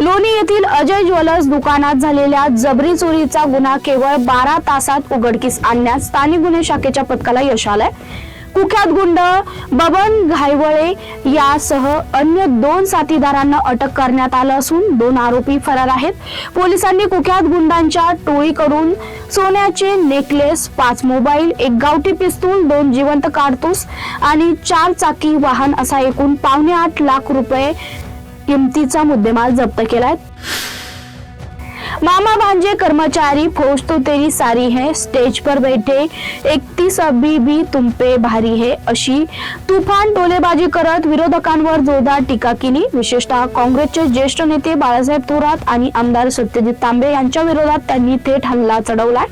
लोणी येथील अजय ज्वेलर्स दुकानात झालेल्या जबरी चोरीचा गुन्हा केवळ बारा तासात उघडकीस आणण्यात स्थानिक गुन्हे शाखेच्या पथकाला यश आलंय. कुख्यात गुंड बबन घायवळे यासह अन्य दोन साथीदारांना अटक करण्यात आलं असून दोन आरोपी फरार आहेत. पोलिसांनी कुख्यात गुंडांच्या टोळीकडून सोन्याचे नेकलेस पाच मोबाईल एक गावठी पिस्तूल दोन जिवंत कारतूस आणि चार चाकी वाहन असा एकूण पावणे आठ लाख रुपये किमतीचा मुद्देमाल जप्त केलाय. मामा भांजे कर्मचारी फौज तो तेरी सारी है स्टेज पर बैठे एकतीस अभी भी तुम पे भारी है अशी तुफान टोलेबाजी करत विरोधकांवर जोरदार टीका केली. विशेषतः काँग्रेसचे ज्येष्ठ नेते बाळासाहेब थोरात आणि आमदार सत्यजित तांबे यांच्या विरोधात त्यांनी थेट हल्ला चढवलाय.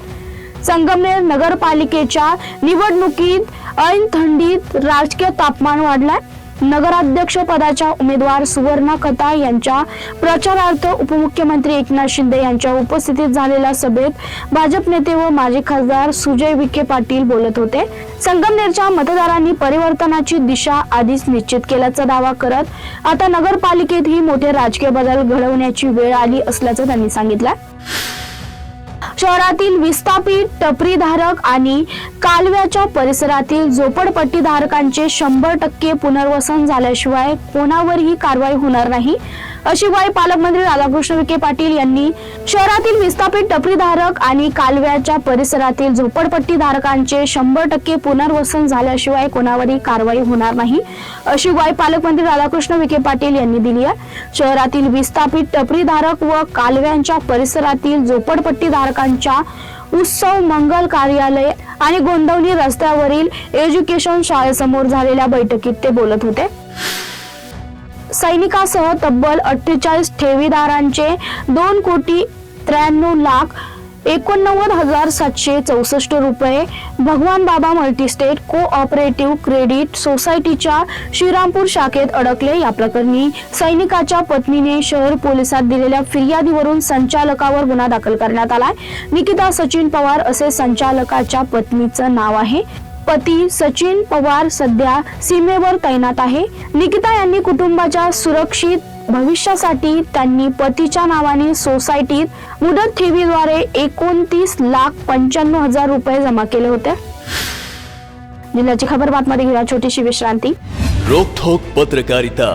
संगमनेर नगरपालिकेच्या निवडणुकीत ऐन थंडीत राजकीय तापमान वाढलाय. नगराध्यक्ष पदाच्या उमेदवार सुवर्णा खता यांच्या प्रचारार्थ उपमुख्यमंत्री एकनाथ शिंदे यांच्या उपस्थितीत झालेल्या सभेत भाजप नेते व माजी खासदार सुजय विखे पाटील बोलत होते. संगमनेरच्या मतदारांनी परिवर्तनाची दिशा आधीच निश्चित केल्याचा दावा करत आता नगरपालिकेतही मोठे राजकीय बदल घडवण्याची वेळ आली असल्याचं त्यांनी सांगितलं. शहरातील विस्थापित टपरीधारक आणि कालव्याच्या परिसरातील झोपडपट्टीधारकांचे शंभर टक्के पुनर्वसन झाल्याशिवाय कोणावरही कारवाई होणार नाही. अशी ग्वाही पालकमंत्री राधाकृष्ण विखे पाटील यांनी शहरातील विस्थापित टपरीधारक आणि कालव्याच्या परिसरातील झोपडपट्टीधारकांचे शंभर टक्के पुनर्वसन झाल्याशिवाय कोणावरही कारवाई होणार नाही अशी ग्वाही पालकमंत्री राधाकृष्ण विखे पाटील यांनी दिली आहे. शहरातील विस्थापित टपरीधारक व कालव्यांच्या परिसरातील झोपडपट्टीधारकांच्या उत्सव मंगल कार्यालय आणि गोंदवली रस्त्यावरील एज्युकेशन शाळेसमोर झालेल्या बैठकीत ते बोलत होते. सैनिकासह तब्बल अठ्ठेचाळीस ठेवीदारांचे दोन कोटी त्र्याण्णव लाख एकोणनव्वद हजार सातशे चौसष्ट रुपये. भगवान बाबा मल्टीस्टेट को ऑपरेटिव्ह क्रेडिट सोसायटीच्या श्रीरामपूर शाखेत अडकले. या प्रकरणी सैनिकाच्या पत्नीने शहर पोलिसात दिलेल्या फिर्यादीवरून संचालकावर गुन्हा दाखल करण्यात आलाय. निकिता सचिन पवार असे संचालकाच्या पत्नीचं नाव आहे. पती सचिन पवार सध्या सीमेवर तैनात आहे. निकिता यांनी कुटुंबाच्या सुरक्षित भविष्यासाठी त्यांनी पतीच्या नावाने सोसायटीत मुदत ठेवीद्वारे एकोणतीस लाख पंच्याण्णव हजार रुपये जमा केले होते. जिल्ह्याची खबर बातमध्ये घेऊया. छोटीशी विश्रांती. रोखोक पत्रकारिता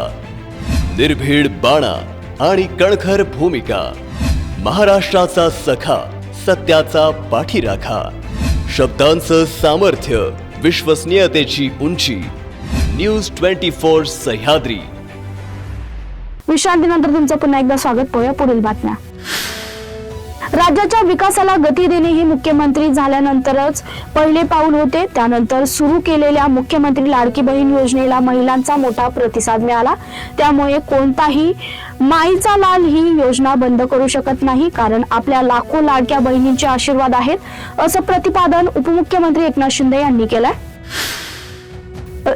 निर्भीड बाणा आणि कणखर भूमिका महाराष्ट्राचा सखा सत्याचा पाठीराखा शब्दांचं सामर्थ्य विश्वसनीयतेची उंची न्यूज ट्वेंटी फोर सह्याद्री. विश्रांतीनंतर तुमचं पुन्हा एकदा स्वागत. पाहूया पुढील बातम्या. राज्याच्या विकासाला गती देणे हे मुख्यमंत्री झाल्यानंतरच पहिले पाऊल होते. त्यानंतर सुरू केलेल्या मुख्यमंत्री लाडकी बहीण योजनेला महिलांचा मोठा प्रतिसाद मिळाला. त्यामुळे कोणताही माईचा लाल ही योजना बंद करू शकत नाही कारण आपल्या लाखो लाडक्या बहिणींचे आशीर्वाद आहेत असं प्रतिपादन उपमुख्यमंत्री एकनाथ शिंदे यांनी केलंय.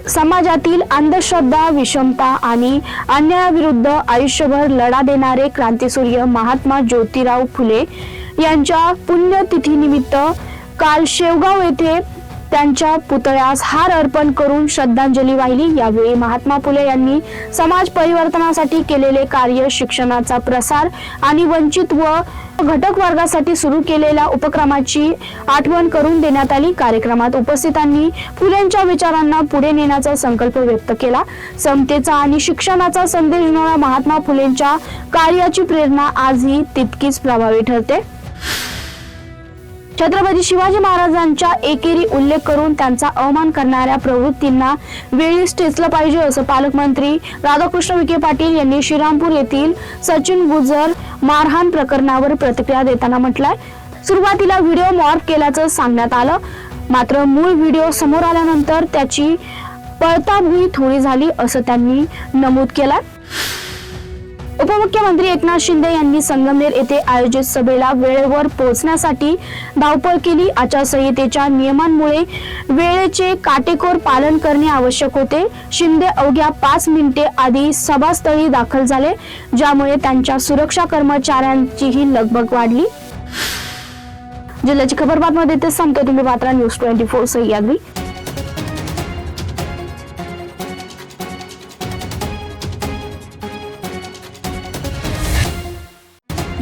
समाजातील अंधश्रद्धा विषमता आणि अन्यायाविरुद्ध आयुष्यभर लढा देणारे क्रांतीसूर्य महात्मा ज्योतिराव फुले यांच्या पुण्यतिथीनिमित्त काल शेवगाव येथे त्यांच्या पुतळ्यास हार अर्पण करून श्रद्धांजली वाहिली. यावेळी महात्मा फुले यांनी समाज परिवर्तनासाठी केलेले कार्य शिक्षणाचा प्रसार आणि वंचित व घटक वर्गासाठी सुरू केलेल्या उपक्रमाची आठवण करून देण्यात आली. कार्यक्रमात उपस्थितांनी फुलेंच्या विचारांना पुढे नेण्याचा संकल्प व्यक्त केला. समतेचा आणि शिक्षणाचा संदेश देणाऱ्या महात्मा फुलेंच्या कार्याची प्रेरणा आजही तितकीच प्रभावी ठरते. छत्रपती शिवाजी महाराजांच्या एकेरी उल्लेख करून त्यांचा अवमान करणाऱ्या प्रवृत्तींना वेळीच टेचलं पाहिजे असं पालकमंत्री राधाकृष्ण विखे पाटील यांनी श्रीरामपूर येथील सचिन गुजर मारहाण प्रकरणावर प्रतिक्रिया देताना म्हटलंय. सुरुवातीला व्हिडिओ मॉर्फ केल्याचं सांगण्यात आलं. मात्र मूळ व्हिडिओ समोर आल्यानंतर त्याची पळताभुई थोडी झाली असं त्यांनी नमूद केलं उपमुख्यमंत्री एकनाथ शिंदे यांनी संगमनेर येथे आयोजित सभेला वेळेवर पोहोचण्यासाठी धावपळ केली. आचारसंहितेच्या नियमांमुळे वेळेचे काटेकोर पालन करणे आवश्यक होते. शिंदे अवघ्या पाच मिनिटे आधी सभास्थळी दाखल झाले ज्यामुळे त्यांच्या सुरक्षा कर्मचाऱ्यांचीही लगबग वाढली. जिल्ह्याची खबर बातमध्ये ते सांगतो तुम्ही मात्र न्यूज ट्वेंटी फोर सह्याद्री.